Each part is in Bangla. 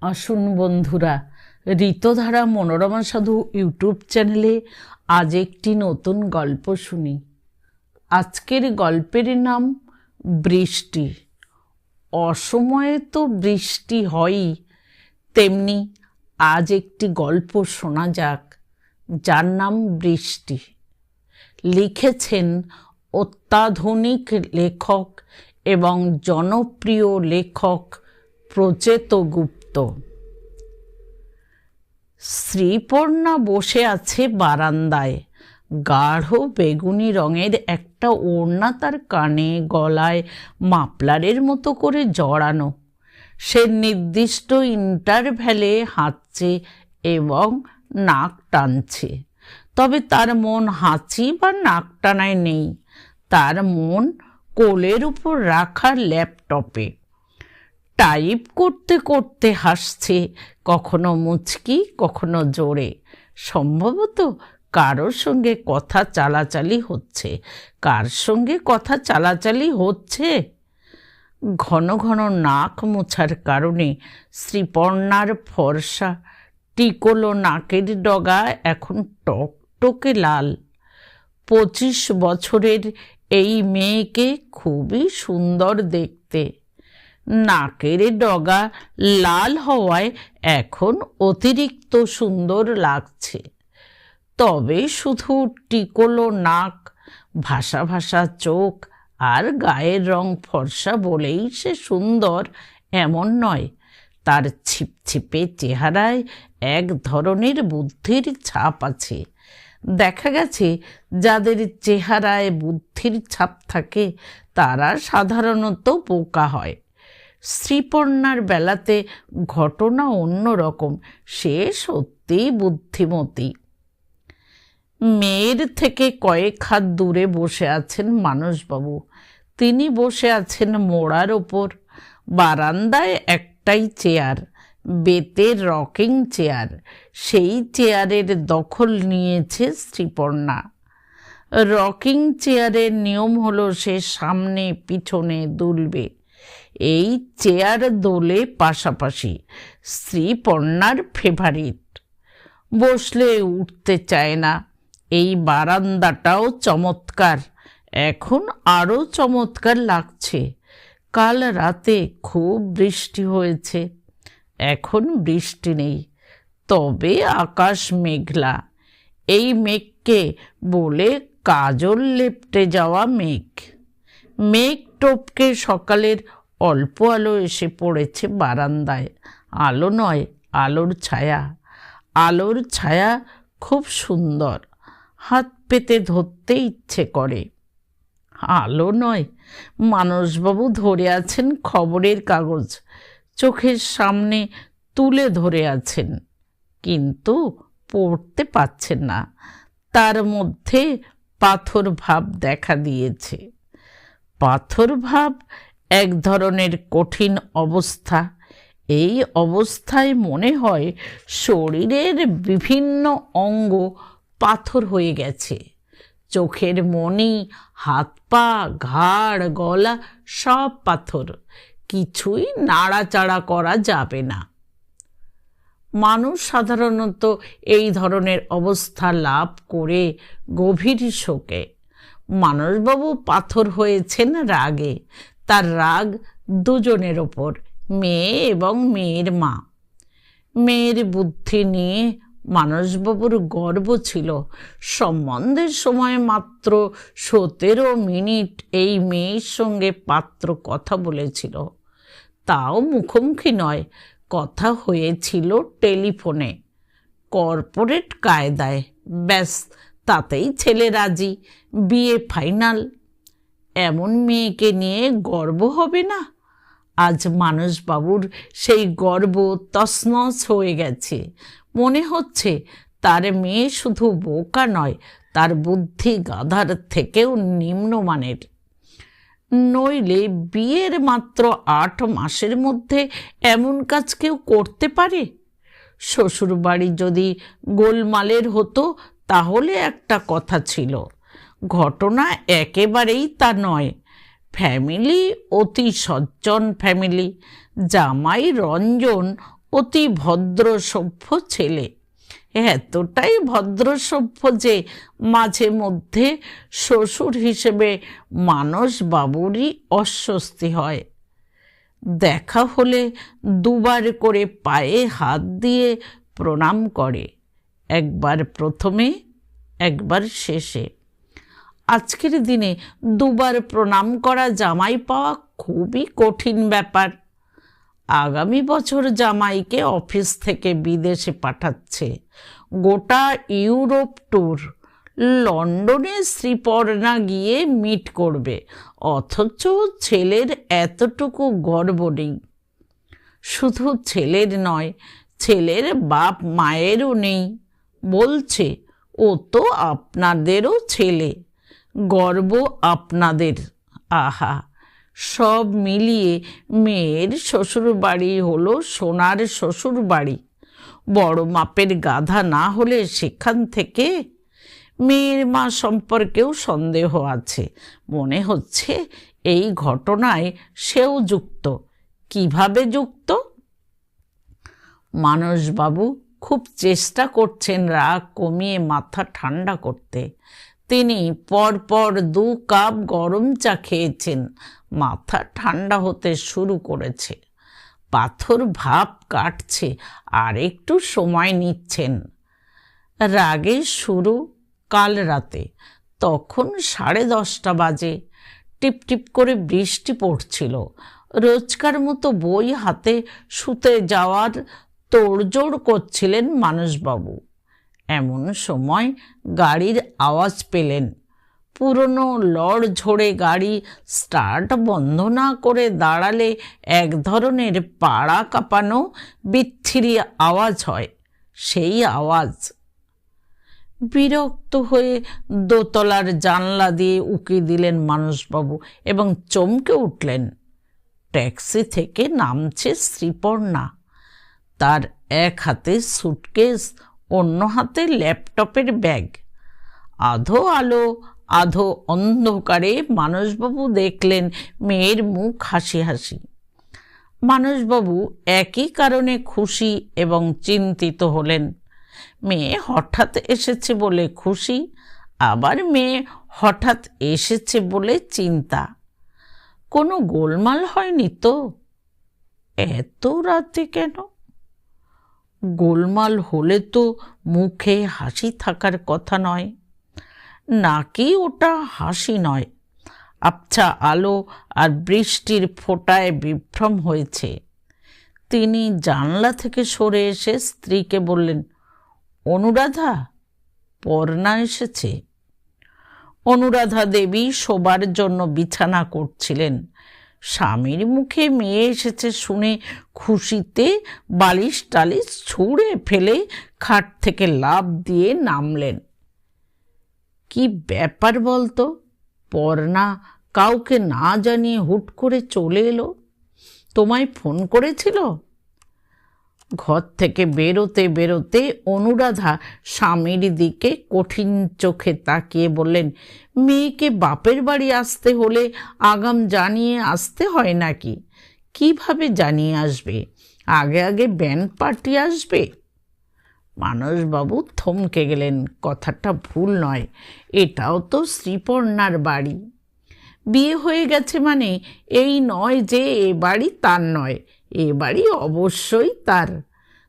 আসুন বন্ধুরা, ঋতধারা মনোরমা সাধু ইউটিউব চ্যানেলে আজ একটি নতুন গল্প শুনি। আজকের গল্পের নাম বৃষ্টি। অসময়ে তো বৃষ্টি হয়ই, তেমনি আজ একটি গল্প শোনা যাক, যার নাম বৃষ্টি। লিখেছেন অত্যাধুনিক লেখক এবং জনপ্রিয় লেখক প্রচেত গুপ্ত শ্রীপর্ণা বসে আছে বারান্দায়। গাঢ় বেগুনি রঙের একটা ওড়না তার কানে গলায় মাপলারের মতো করে জড়ানো। সে নির্দিষ্ট ইন্টারভ্যালে হাঁচছে এবং নাক টানছে। তবে তার মন হাঁচি বা নাক টানায় নেই। তার মন কোলের উপর রাখা ল্যাপটপে। টাইপ করতে করতে হাসছে, কখনো মুচকি, কখনো জোরে। সম্ভবত কারোর সঙ্গে কথা চালাচালি হচ্ছে। কার সঙ্গে কথা চালাচালি হচ্ছে? ঘন ঘন নাক মোছার কারণে শ্রীপর্ণার ফর্সা, টিকলো নাকের ডগা এখন টকটকে লাল। পঁচিশ বছরের এই মেয়েকে খুবই সুন্দর দেখতে। নাকের ডগা লাল হওয়ায় এখন অতিরিক্ত সুন্দর লাগছে। তবে শুধু টিকলো নাক, ভাসা ভাসা চোখ আর গায়ের রং ফর্সা বলেই সে সুন্দর, এমন নয়। তার ছিপছিপে চেহারায় এক ধরনের বুদ্ধির ছাপ আছে। দেখা গেছে যাদের চেহারায় বুদ্ধির ছাপ থাকে, তারা সাধারণত বোকা হয়। শ্রীপর্ণার বেলাতে ঘটনা অন্য রকম। সে সত্যিই বুদ্ধিমতী। মেয়ের থেকে কয়েক হাত দূরে বসে আছেন মানসবাবু তিনি বসে আছেন মোড়ার ওপর। বারান্দায় একটাই চেয়ার, বেতের রকিং চেয়ার। সেই চেয়ারের দখল নিয়েছে শ্রীপর্ণা। রকিং চেয়ারের নিয়ম হলো সে সামনে পিছনে দুলবে। এই চেয়ার দোলে পাশাপাশি শ্রীপর্ণার ফেভারিট বসলে উঠতে চায় না। এই বারান্দাটাও চমৎকার। এখন আরও চমৎকার লাগছে। কাল রাতে খুব বৃষ্টি হয়েছে। এখন বৃষ্টি নেই। তবে আকাশ মেঘলা। এই মেঘকে বলে কাজল লেপটে যাওয়া মেঘ। মেঘ টপকে সকালের অল্প আলো এসে পড়েছে বারান্দায়। আলো নয়, আলোর ছায়া। আলোর ছায়া খুব সুন্দর। হাত পেতে ধরতে ইচ্ছে করে। আলো নয় মানসবাবু ধরে আছেন খবরের কাগজ। চোখের সামনে তুলে ধরে আছেন। কিন্তু পড়তে পাচ্ছেন না। তার মধ্যে পাথর ভাব দেখা দিয়েছে। পাথর ভাব এক ধরনের কঠিন অবস্থা। এই অবস্থায় মনে হয় শরীরের বিভিন্ন অঙ্গ পাথর হয়ে গেছে। চোখের মনি, হাত পা, ঘাড়, গলা সব পাথর। কিছুই নাড়াচাড়া করা যাবে না। মানুষ সাধারণত এই ধরনের অবস্থা লাভ করে গভীর শোকে। মানসবাবু পাথর হয়েছেন রাগে। তার রাগ দুজনের ওপর, মেয়ে এবং মেয়ের মা। মেয়ের বুদ্ধি নিয়ে মানসবাবুর গর্ব ছিল। সম্বন্ধের সময় মাত্র সতেরো মিনিট এই মেয়ের সঙ্গে পাত্র কথা বলেছিল। তাও মুখোমুখি নয়, কথা হয়েছিল টেলিফোনে। কর্পোরেট কায়দায়, ব্যাস, তাতেই ছেলে রাজি। বিয়ে ফাইনাল এমন মেয়েকে নিয়ে গর্ব হবে না? আজ মানসবাবুর সেই গর্ব তসনস হয়ে গেছে। মনে হচ্ছে তার মেয়ে শুধু বোকা নয়, তার বুদ্ধি গাধার থেকেও নিম্নমানের। নইলে বিয়ের মাত্র আট মাসের মধ্যে এমন কাজ কেউ করতে পারে? শ্বশুরবাড়ি যদি গোলমালের হতো, তাহলে একটা কথা ছিল। ঘটনা একেবারেই তা নয়। ফ্যামিলি, অতি সজ্জন ফ্যামিলি। জামাই, রঞ্জন, অতি ভদ্র সভ্য ছেলে। এতটাই ভদ্র সভ্য যে মাঝে মধ্যে শ্বশুর হিসেবে মানস বাবুরই অস্বস্তি হয়। দেখা হলে দুবার করে পায়ে হাত দিয়ে প্রণাম করে। একবার প্রথমে, একবার শেষে। আজকের দিনে দুবার প্রণাম করা জামাই পাওয়া খুবই কঠিন ব্যাপার। আগামী বছর জামাইকে অফিস থেকে বিদেশে পাঠাচ্ছে। গোটা ইউরোপ ট্যুর লন্ডনে শ্রীপর্ণা গিয়ে মিট করবে, অথচ ছেলের এতটুকু গর্ব নেই। শুধু ছেলের নয়, ছেলের বাপ মায়েরও নেই। বলছে, ও তো আপনাদেরও ছেলে। গর্ব আপনাদের। আহা, সব মিলিয়ে মেয়ের শ্বশুর বাড়ি হলো সোনার শ্বশুর বাড়ি বড় মাপের গাধা না হলে সেখান থেকে মেয়ের মা সম্পর্কেও সন্দেহ আছে। মনে হচ্ছে এই ঘটনায় সেও যুক্ত। কীভাবে যুক্ত? মানসবাবু খুব চেষ্টা করছেন রাগ কমিয়ে মাথা ঠান্ডা করতে। তিনি পরপর দু কাপ গরম চা খেয়েছেন। মাথা ঠান্ডা হতে শুরু করেছে। পাথর ভাব কাটছে, আর একটু সময় নিচ্ছেন। রাগে শুরু কাল রাতে। তখন সাড়ে দশটা বাজে। টিপটিপ করে বৃষ্টি পড়ছিল। রোজকার মতো বই হাতে শুতে যাওয়ার তোড়জোড় করছিলেন মানসবাবু এমন সময় গাড়ির আওয়াজ পেলেন। পুরনো লড় ঝোড়ে গাড়ি স্টার্ট বন্ধ না করে দাঁড়ালে এক ধরনের পাড়া কাঁপানো, বিচ্ছিরি আওয়াজ হয়। সেই আওয়াজ। বিরক্ত হয়ে দোতলার জানলা দিয়ে উঁকি দিলেন মানুষবাবু এবং চমকে উঠলেন। ট্যাক্সি থেকে নামছে শ্রীপর্ণা। তার এক হাতে সুটকেস অন্য হাতে ল্যাপটপের ব্যাগ। আধো আলো, আধো অন্ধকারে মানসবাবু দেখলেন মেয়ের মুখ হাসি হাসি। মানসবাবু একই কারণে খুশি এবং চিন্তিত হলেন। মেয়ে হঠাৎ এসেছে বলে খুশি, আবার মেয়ে হঠাৎ এসেছে বলে চিন্তা। কোনো গোলমাল হয়নি তো? এত রাতে কেন? গোলমাল হলে তো মুখে হাসি থাকার কথা নয়। নাকি ওটা হাসি নয়? আবছা আলো আর বৃষ্টির ফোঁটায় বিভ্রম হয়েছে। তিনি জানলা থেকে সরে এসে স্ত্রীকে বললেন, অনুরাধা, পর্ণা এসেছে। অনুরাধা দেবী শোবার জন্য বিছানা করছিলেন। স্বামীর মুখে মেয়ে এসেছে শুনে খুশিতে বালিশ টালিশ ছুঁড়ে ফেলে খাট থেকে লাভ দিয়ে নামলেন। কি ব্যাপার বলতো? পর্ণা কাউকে না জানিয়ে হুট করে চলে এলো। তোমায় ফোন করেছিল? ঘর থেকে বেরোতে বেরোতে অনুরাধা স্বামীর দিকে কঠিন চোখে তাকিয়ে বললেন, মেয়েকে বাপের বাড়ি আসতে হলে আগাম জানিয়ে আসতে হয় নাকি? কীভাবে জানিয়ে আসবে? আগে আগে ব্যান্ড পার্টি আসবে? মানসবাবু থমকে গেলেন, কথাটা ভুল নয়, এটাও তো শ্রীপর্ণার বাড়ি। বিয়ে হয়ে গেছে মানে এই নয় যে এ বাড়ি তার নয় এ অবশ্যই তার।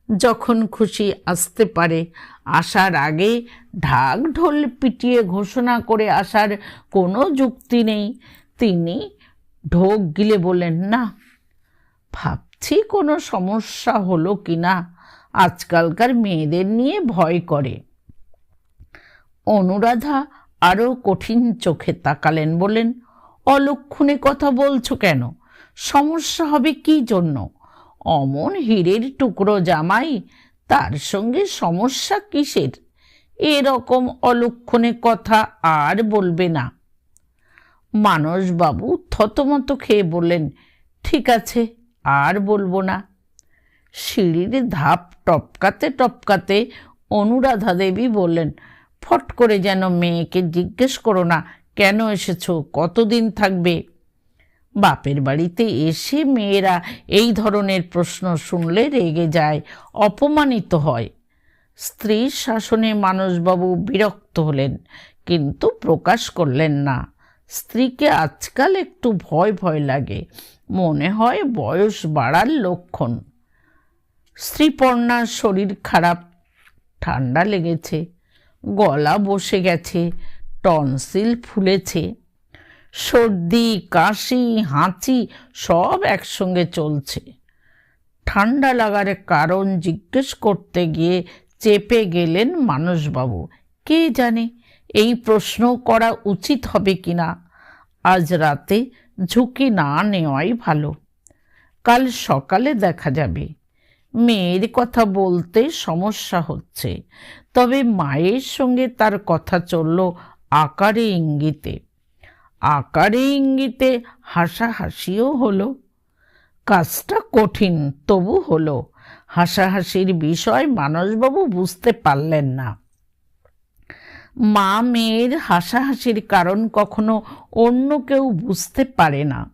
যখন খুশি আসতে পারে। আসার আগে ঢাক ঢোল পিটিয়ে ঘোষণা করে আসার কোনো যুক্তি নেই। তিনি ঢোক গিলে বলেন না, ভাবছি কোনো সমস্যা হলো কি না। আজকালকার মেয়েদের নিয়ে ভয় করে। অনুরাধা আরও কঠিন চোখে তাকালেন বলেন অলক্ষণে কথা বলছো কেন? সমস্যা হবে কি জন্য? অমন হীরের টুকরো জামাই, তার সঙ্গে সমস্যা কিসের? এরকম অলক্ষণে কথা আর বলবে না। মানসবাবু থতমত খেয়ে বললেন, ঠিক আছে, আর বলব না। সিঁড়ির ধাপ টপকাতে টপকাতে অনুরাধা দেবী বললেন, ফট করে যেন মেয়েকে জিজ্ঞেস করো না, কেন এসেছ? কতদিন থাকবে? বাপের বাড়িতে এসে মেয়েরা এই ধরনের প্রশ্ন শুনলে রেগে যায়, অপমানিত হয়। স্ত্রীর শাসনে মানসবাবু বিরক্ত হলেন, কিন্তু প্রকাশ করলেন না। স্ত্রীকে আজকাল একটু ভয় ভয় লাগে, মনে হয় বয়স বাড়ার লক্ষণ। স্ত্রীপর্ণার শরীর খারাপ, ঠান্ডা লেগেছে, গলা বসে গেছে, টনসিল ফুলেছে। সর্দি, কাশি, হাঁচি সব একসঙ্গে চলছে। ঠান্ডা লাগার কারণ জিজ্ঞেস করতে গিয়ে চেপে গেলেন মানসবাবু কে জানে, এই প্রশ্ন করা উচিত হবে কি না? আজ রাতে ঝুঁকি না নেওয়াই ভালো। কাল সকালে দেখা যাবে। মেয়ের কথা বলতে সমস্যা হচ্ছে। তবে মায়ের সঙ্গে তার কথা চলল আকারে ইঙ্গিতে। আকারে ইঙ্গিতে হাসাহাসিও হলো। কাজটা কঠিন, তবু হলো। হাসাহাসির বিষয় মানসবাবু বুঝতে পারলেন না। মা মেয়ের হাসাহাসির কারণ কখনো অন্য কেউ বুঝতে পারে না।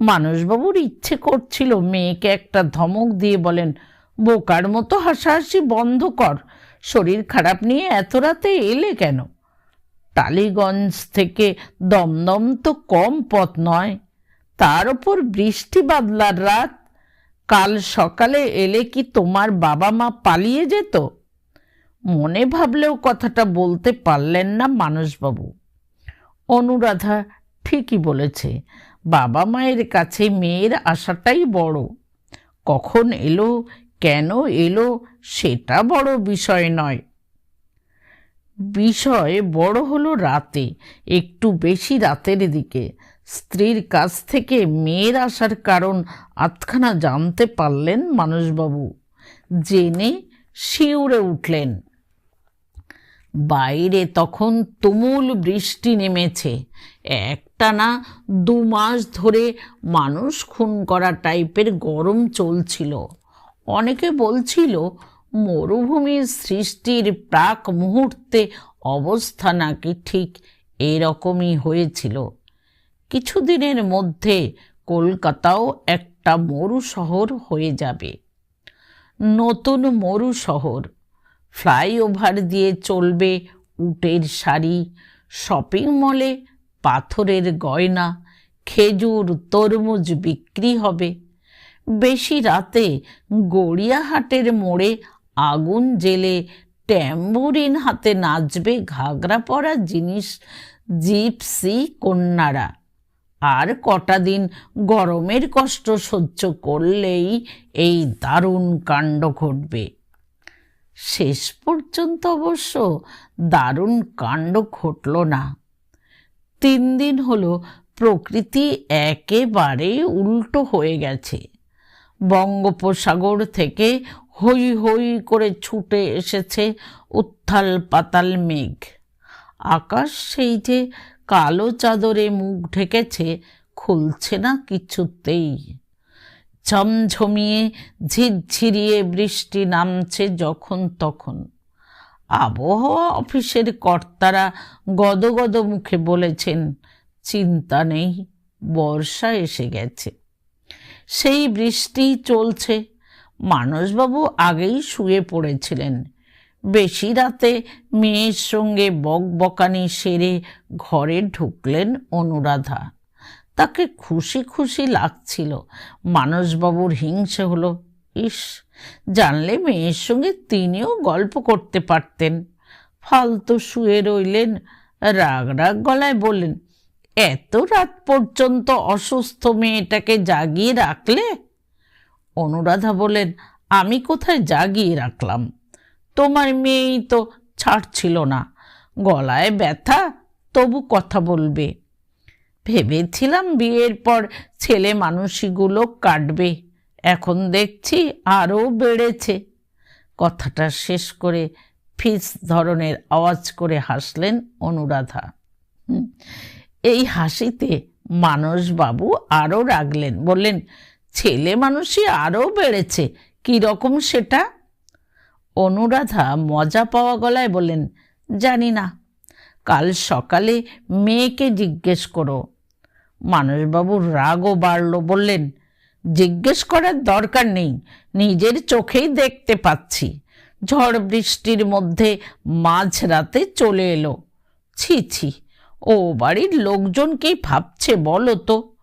মানসবাবুর ইচ্ছে করছিল মেয়েকে একটা ধমক দিয়ে বলেন, বোকার মতো হাসাহাসি বন্ধ কর। শরীর খারাপ নিয়ে এত রাতে এলে কেন? টালিগঞ্জ থেকে দমদম তো কম পথ নয়। তার ওপর বৃষ্টি বাদলার রাত। কাল সকালে এলে কি তোমার বাবা মা পালিয়ে যেত? মনে ভাবলেও কথাটা বলতে পারলেন না মানসবাবু অনুরাধা ঠিকই বলেছে, বাবা মায়ের কাছে মেয়ের আশাটাই বড়। কখন এলো, কেন এলো, সেটা বড় বিষয় নয়। বিষয় বড় হলো রাতে, একটু বেশি রাতের দিকে। স্ত্রীর কাছ থেকে মেয়ের আসার কারণ আতখানা জানতে পারলেন মানসবাবু জেনে শিউরে উঠলেন। বাইরে তখন তুমুল বৃষ্টি নেমেছে। একটানা দু মাস ধরে মানুষ খুন করা টাইপের গরম চলছিল। অনেকে বলছিল মরুভূমির সৃষ্টির প্রাক মুহূর্তে অবস্থা নাকি ঠিক এরকমই হয়েছিল। কিছুদিনের মধ্যে কলকাতাও একটা মরু শহর হয়ে যাবে। নতুন মরু শহর। ফ্লাইওভার দিয়ে চলবে উটের শাড়ি শপিং মলে পাথরের গয়না, খেজুর, তরমুজ বিক্রি হবে। বেশি রাতে গড়িয়াহাটের মোড়ে আগুন জেলে ট্যাম্বুরিন হাতে নাচবে ঘাগরা পরা জিনিস জিপসি কন্যারা। আর কটা দিন গরমের কষ্ট সহ্য করলেই এই দারুণ কাণ্ড ঘটবে। শেষ পর্যন্ত অবশ্য দারুণ কাণ্ড ঘটল না। তিন দিন হলো প্রকৃতি একেবারে উল্টো হয়ে গেছে। বঙ্গোপসাগর থেকে হই হই করে ছুটে এসেছে উত্থাল পাতাল মেঘ। আকাশ সেই যে কালো চাদরে মুখ ঢেকেছে, খুলছে না কিছুতেই। ঝমঝমিয়ে ঝিরঝিরিয়ে বৃষ্টি নামছে যখন তখন। আবহাওয়া অফিসের কর্তারা গদগদ মুখে বলেছেন, চিন্তা নেই, বর্ষা এসে গেছে। সেই বৃষ্টি চলছে। মানসবাবু আগেই শুয়ে পড়েছিলেন। বেশি রাতে মেয়ের সঙ্গে বকবকানি সেরে ঘরে ঢুকলেন অনুরাধা। তাকে খুশি খুশি লাগছিল। মানসবাবুর হিংসে হলো, ইস, জানলে মেয়ের সঙ্গে তিনিও গল্প করতে পারতেন। ফালতু শুয়ে রইলেন, রাগ রাগ গলায় বললেন, এত রাত পর্যন্ত অসুস্থ মেয়েটাকে জাগিয়ে রাখলে? অনুরাধা বলেন আমি কোথায় জাগিয়ে রাখলাম? তোমার মেয়েই তো ছাড়ছিল না। গলায় ব্যথা, তবু কথা বলবে। ভেবেছিলাম বিয়ের পর ছেলে মানুষগুলো কাটবে। এখন দেখছি আরও বেড়েছে। কথাটা শেষ করে ফিস ধরনের আওয়াজ করে হাসলেন অনুরাধা। এই হাসিতে মানসবাবু আরও রাগলেন। বললেন ছেলে মানুষই আরও বেড়েছে। কী রকম সেটা? অনুরাধা মজা পাওয়া গলায় বললেন, জানি না। কাল সকালে মেয়েকে জিজ্ঞেস করো। মানসবাবুর রাগও বাড়ল, বললেন, জিজ্ঞেস করার দরকার নেই, নিজের চোখেই দেখতে পাচ্ছি। ঝড় বৃষ্টির মধ্যে মাঝরাতে চলে এলো। ছি ছি, ও বাড়ির লোকজন কি ভাবছে বলো তো?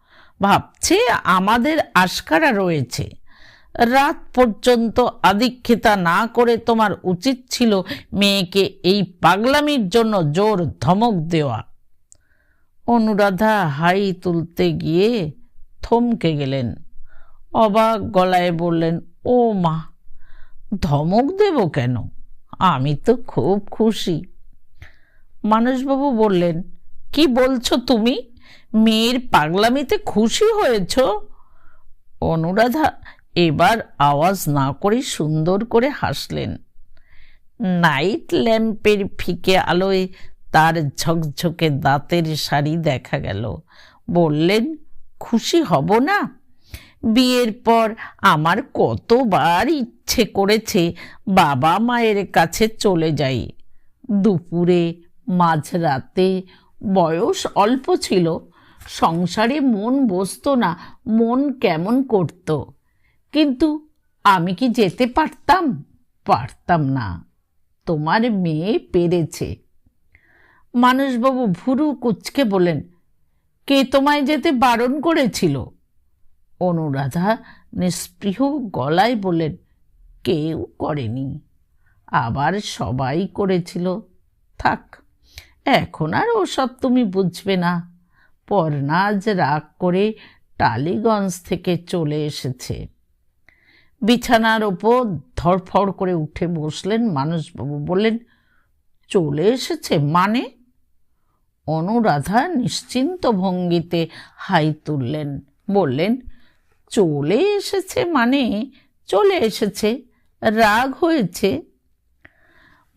ভাবছে আমাদের আশকারা রয়েছে। রাত পর্যন্ত আদিক্ষেতা না করে তোমার উচিত ছিল মেয়েকে এই পাগলামির জন্য জোর ধমক দেওয়া। অনুরাধা হাই তুলতে গিয়ে থমকে গেলেন। অবাক গলায় বললেন, ও মা, ধমক দেব কেন? আমি তো খুব খুশি। মানসবাবু বললেন, কি বলছো তুমি? মেয়ের পাগলামিতে খুশি হয়েছ? অনুরাধা এবার আওয়াজ না করে সুন্দর করে হাসলেন। নাইট ল্যাম্পের ফিকে আলোয় তার ঝকঝকে দাঁতের শাড়ি দেখা গেল। বললেন, খুশি হব না? বিয়ের পর আমার কতবার ইচ্ছে করেছে বাবা মায়ের কাছে চলে যাই। দুপুরে, মাঝরাতে বয়স অল্প ছিল, সংসারে মন বসতো না, মন কেমন করত। কিন্তু আমি কি যেতে পারতাম? পারতাম না। তোমার মেয়ে পেরেছে। মানুষবাবু ভুরু কুচকে বলেন কে তোমায় যেতে বারণ করেছিল? অনুরাধা নিস্পৃহ গলায় বলেন কেউ করেনি। আবার সবাই করেছিল। থাক এখন আর ওসব তুমি বুঝবে না। পর্নাজ রাগ করে টালিগঞ্জ থেকে চলে এসেছে। বিছানার ওপর ধরফড় করে উঠে বসলেন মানসবাবু বললেন, চলে এসেছে মানে? অনুরাধা নিশ্চিন্ত ভঙ্গিতে হাই তুললেন, বললেন, চলে এসেছে মানে? চলে এসেছে, রাগ হয়েছে?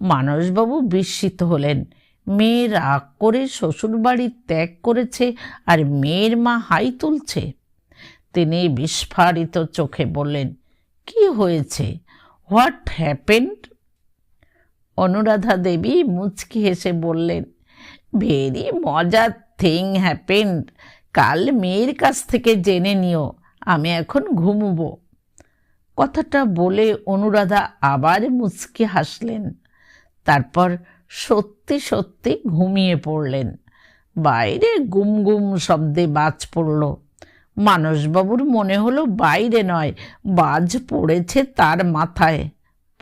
মানসবাবু বিস্মিত হলেন মেয়ে রাগ করে শ্বশুরবাড়ি ত্যাগ করেছে আর মেয়ের মা হাই তুলছে। তিনি বিস্ফারিত চোখে বললেন, কি হয়েছে? হোয়াট হ্যাপেন্ড অনুরাধা দেবী মুচকি হেসে বললেন ভেরি মজার থিং হ্যাপেন্ড কাল মেয়ের কাছ থেকে জেনে নিও, আমি এখন ঘুমবো। কথাটা বলে অনুরাধা আবার মুচকি হাসলেন। তারপর সত্যি সত্যি ঘুমিয়ে পড়লেন। বাইরে গুম গুম শব্দে বাজ পড়ল। মানসবাবুর মনে হলো বাইরে নয়, বাজ পড়েছে তার মাথায়।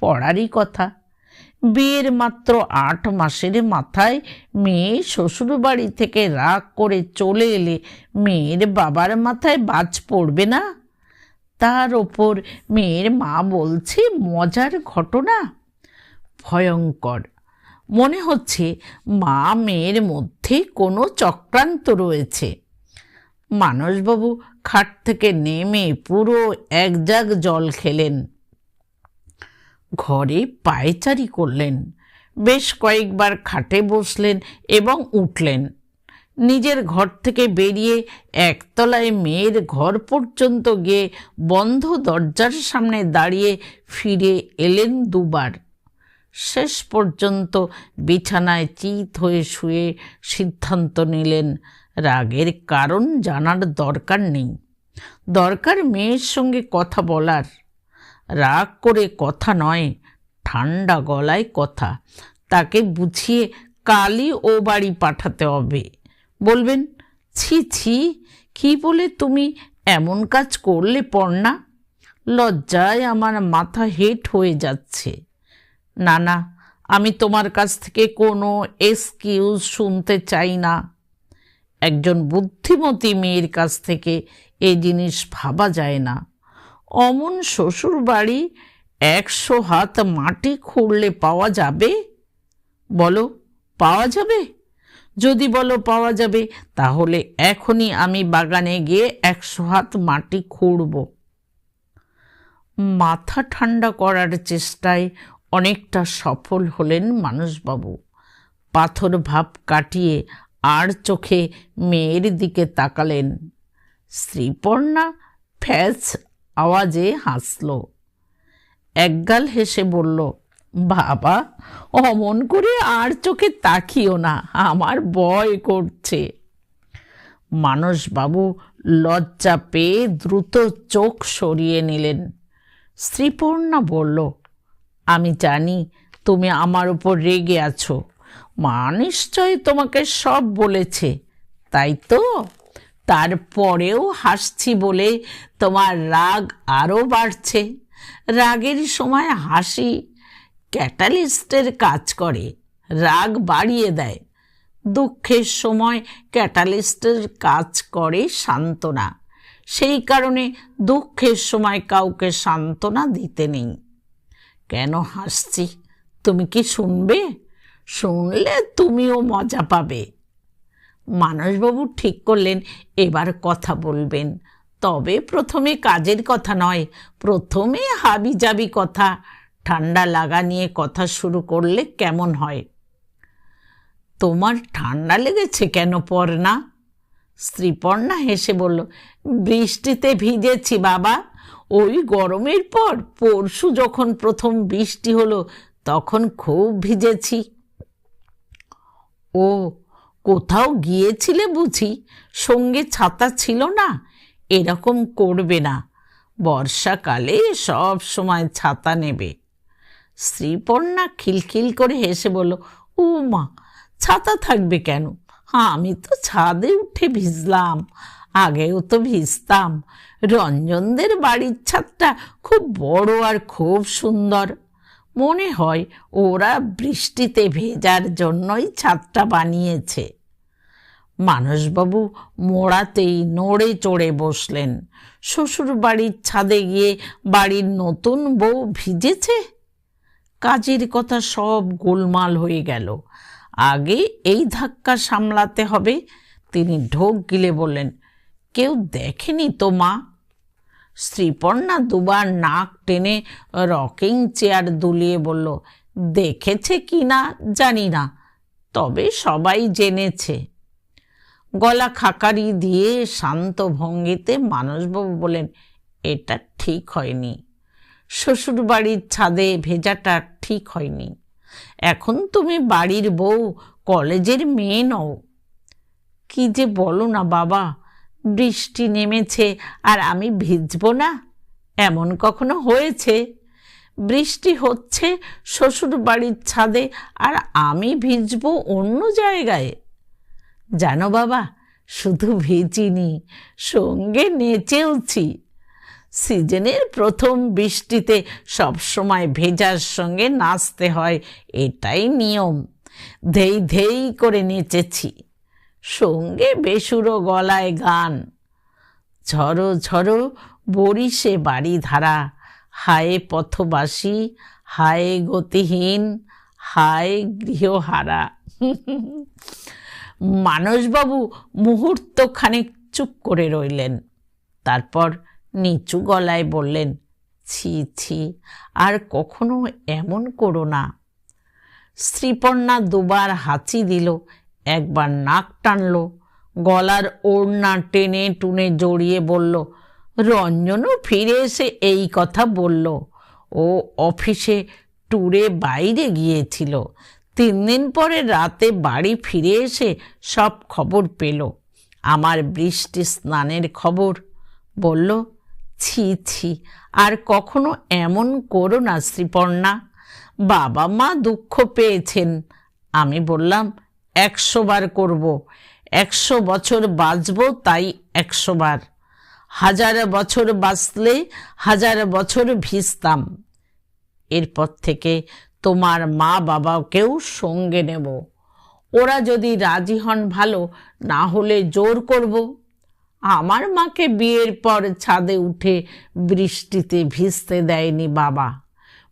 পড়ারই কথা। বিয়ের মাত্র আট মাসের মাথায় মেয়ে শ্বশুরবাড়ি থেকে রাগ করে চলে এলে মেয়ের বাবার মাথায় বাজ পড়বে না? তার ওপর মেয়ের মা বলছে, মজার ঘটনা? ভয়ঙ্কর। মনে হচ্ছে মা মেয়ের মধ্যে কোনো চক্রান্ত রয়েছে। মানসবাবু খাট থেকে নেমে পুরো এক জাগ জল খেলেন। ঘরে পায়চারি করলেন। বেশ কয়েকবার খাটে বসলেন এবং উঠলেন। নিজের ঘর থেকে বেরিয়ে একতলায় মেয়ের ঘর পর্যন্ত গিয়ে বন্ধ দরজার সামনে দাঁড়িয়ে ফিরে এলেন দুবার। শেষ পর্যন্ত বিছানায় চিত হয়ে শুয়ে সিদ্ধান্ত নিলেন, রাগের কারণ জানার দরকার নেই। দরকার মেয়ের সঙ্গে কথা বলার। রাগ করে কথা নয়, ঠান্ডা গলায় কথা। তাকে বুঝিয়ে কালই ও বাড়ি পাঠাতে হবে। বলবেন, ছি ছি, কি বলে তুমি এমন কাজ করলে পড়না? লজ্জায় আমার মাথা হেট হয়ে যাচ্ছে। না না, আমি তোমার কাছ থেকে কোনো এক্সকিউজ শুনতে চাই না। একজন বুদ্ধিমতী মেয়ের কাছ থেকে এ জিনিস ভাবা যায় না। অমন শ্বশুর বাড়ি একশো হাত মাটি খুঁড়লে পাওয়া যাবে? বলো, পাওয়া যাবে? যদি বলো পাওয়া যাবে, তাহলে এখনই আমি বাগানে গিয়ে একশো হাত মাটি খুঁড়ব। মাথা ঠান্ডা করার চেষ্টায় অনেকটা সফল হলেন মানুষবাবু। পাথর ভাব কাটিয়ে আর চোখে মেয়ের দিকে তাকালেন। শ্রীপর্ণা ফ্যাচ আওয়াজে হাসল। একগাল হেসে বলল, বাবা, অমন করে আর চোখে তাকিও না, আমার ভয় করছে। মানসবাবু লজ্জা পেয়ে দ্রুত চোখ সরিয়ে নিলেন। শ্রীপর্ণা বলল আমি জানি তুমি আমার উপর রেগে আছো। মা নিশ্চয় তোমাকে সব বলেছে, তাই তো? তারপরেও হাসছি বলে তোমার রাগ আরও বাড়ছে। রাগের সময় হাসি ক্যাটালিস্টের কাজ করে, রাগ বাড়িয়ে দেয়। দুঃখের সময় ক্যাটালিস্টের কাজ করে সান্ত্বনা, সেই কারণে দুঃখের সময় কাউকে সান্ত্বনা দিতে নেই। কেন হাসছি? তুমি কি শুনবে? শুনলে তুমিও মজা পাবে। মানসবাবু ঠিক করলেন, এবার কথা বলবেন। তবে প্রথমে কাজের কথা নয়, প্রথমে হাবি জাবি কথা। ঠান্ডা লাগা নিয়ে কথা শুরু করলে কেমন হয়? তোমার ঠান্ডা লেগেছে কেন পর্ণা? শ্রীপর্ণা হেসে বলল, বৃষ্টিতে ভিজেছি বাবা। ওই গরমের পর পরশু যখন প্রথম বৃষ্টি হলো, তখন খুব ভিজেছি। ও, কোথাও গিয়েছিলে বুঝি? সঙ্গে ছাতা ছিল না? এরকম করবে না। বর্ষাকালে সব সময় ছাতা নেবে। শ্রীপর্ণা খিলখিল করে হেসে বলল, ও মা, ছাতা থাকবে কেন? আমি তো ছাদে উঠে ভিজলাম। আগেও তো ভিজতাম। রঞ্জনদের বাড়ির ছাদটা খুব বড় আর খুব সুন্দর। মনে হয় ওরা বৃষ্টিতে ভেজার জন্যই ছাদটা বানিয়েছে। মানসবাবু মোড়াতেই নড়ে চড়ে বসলেন। শ্বশুর বাড়ির ছাদে গিয়ে বাড়ির নতুন বউ ভিজেছে? কাজের কথা সব গোলমাল হয়ে গেল। আগে এই ধাক্কা সামলাতে হবে। তিনি ঢোক গিলে বললেন কেউ দেখেনি তো মা? শ্রীপর্ণা দুবার নাক টেনে রকিং চেয়ার দুলিয়ে বলল, দেখেছে কি না জানি না, তবে সবাই জেনেছে। গলা খাকারি দিয়ে শান্ত ভঙ্গিতে মানসবাবু বলেন এটা ঠিক হয়নি। শ্বশুর বাড়ির ছাদে ভেজাটা ঠিক হয়নি। এখন তুমি বাড়ির বউ, কলেজের মেয়ে নও। কি যে বলো না বাবা বৃষ্টি নেমেছে আর আমি ভিজব না? এমন কখনো হয়েছে? বৃষ্টি হচ্ছে শ্বশুর বাড়ির ছাদে আর আমি ভিজব অন্য জায়গায়। জানো বাবা, শুধু ভিজিনি, সঙ্গে নেচেওছি সিজনের প্রথম বৃষ্টিতে সবসময় ভেজার সঙ্গে নাচতে হয়, এটাই নিয়ম। ধেই ধেই করে নেচেছি। সঙ্গে বেসুরো গলায় গান। ঝড়ো ঝড়ো বরিশে বাড়ি ধারা। হায় পথবাসী, হায় গতিহীন, হায় গৃহহারা। মানসবাবু মুহূর্তখানেক চুপ করে রইলেন। তারপর নিচু গলায় বললেন, ছি ছি, আর কখনো এমন করো না। শ্রীপর্ণা দুবার হাঁচি দিল একবার নাক টানল, গলার ওড়না টেনে টুনে জড়িয়ে বলল, রঞ্জনও ফিরে এসে এই কথা বলল। ও অফিসে ট্যুরে বাইরে গিয়েছিল। তিন দিন পরে রাতে বাড়ি ফিরে এসে সব খবর পেল। আমার বৃষ্টি স্নানের খবর। বলল, ছি ছি, আর কখনো এমন করো না শ্রীপর্ণা। বাবা মা দুঃখ পেয়েছেন। আমি বললাম একশো বার করব। একশো বছর বাঁচব তাই একশো বার। হাজার বছর বাঁচলে হাজার বছর ভিজতাম। এরপর থেকে তোমার মা বাবাকেও সঙ্গে নেব। ওরা যদি রাজি হন ভালো, না হলে জোর করব। আমার মাকে বিয়ের পর ছাদে উঠে বৃষ্টিতে ভিজতে দেয়নি বাবা।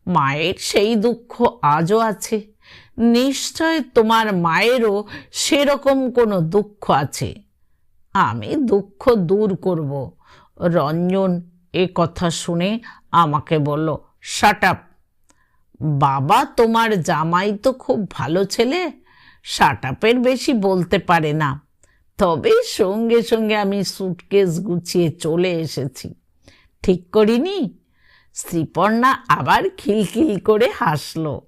মায়ের সেই দুঃখ আজও আছে। নিশ্চয় তোমার মায়েরও সেরকম কোনো দুঃখ আছে। আমি দুঃখ দূর করব। রঞ্জন এ কথা শুনে আমাকে বলল শাট আপ বাবা, তোমার জামাই তো খুব ভালো ছেলে। শাটাপের বেশি বলতে পারে না। তবে সঙ্গে সঙ্গে আমি সুটকেস গুছিয়ে চলে এসেছি। ঠিক করিনি? শ্রীপর্ণা আবার খিলখিল করে হাসল।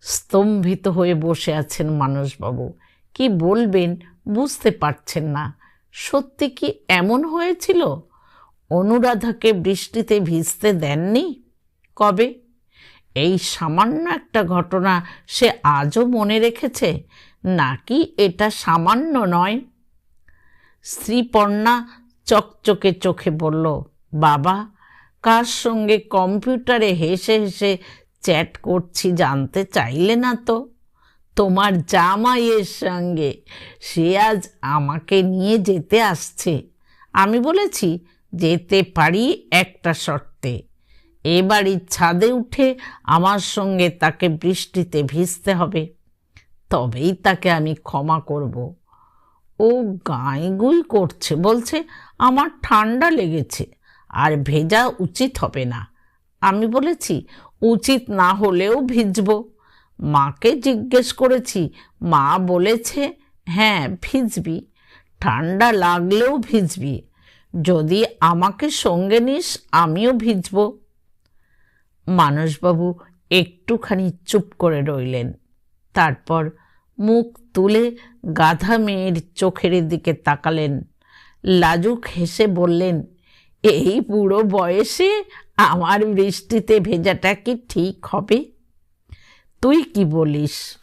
স্তম্ভিত হয়ে বসে আছেন মানসবাবু কি বলবেন? বুঝতে পারছেন না। সত্যি কি এমন হয়েছিল? অনুরাধাকে বৃষ্টিতে ভিজতে দেননি? কবে? এই সামান্য একটা ঘটনা সে আজও মনে রেখেছে? নাকি এটা সামান্য নয়? শ্রীপর্ণা চকচকে চোখে বলল, বাবা, কার সঙ্গে কম্পিউটারে হেসে হেসে চ্যাট করছি, জানতে চাইলে না তো। তোমার জামাইয়ের সঙ্গে সে আজ আমাকে নিয়ে যেতে আসছে। আমি বলেছি, যেতে পারি একটা শর্তে। এ বাড়ির ছাদে উঠে আমার সঙ্গে তাকে বৃষ্টিতে ভিজতে হবে। তবেই তাকে আমি ক্ষমা করব। ও গাঁইগুই করছে বলছে, আমার ঠান্ডা লেগেছে, আর ভেজা উচিত হবে না। আমি বলেছি উচিত না হলেও ভিজব। মাকে জিজ্ঞেস করেছি, মা বলেছে হ্যাঁ ভিজবি। ঠান্ডা লাগলেও ভিজবি। যদি আমাকে সঙ্গে নিস, আমিও ভিজব। মানসবাবু একটুখানি চুপ করে রইলেন। তারপর মুখ তুলে গাধা মেয়ের চোখের দিকে তাকালেন। লাজুক হেসে বললেন এই বুড়ো বয়সে আমার বৃষ্টিতে ভেজাটা কি ঠিক হবে? তুই কি বলিস?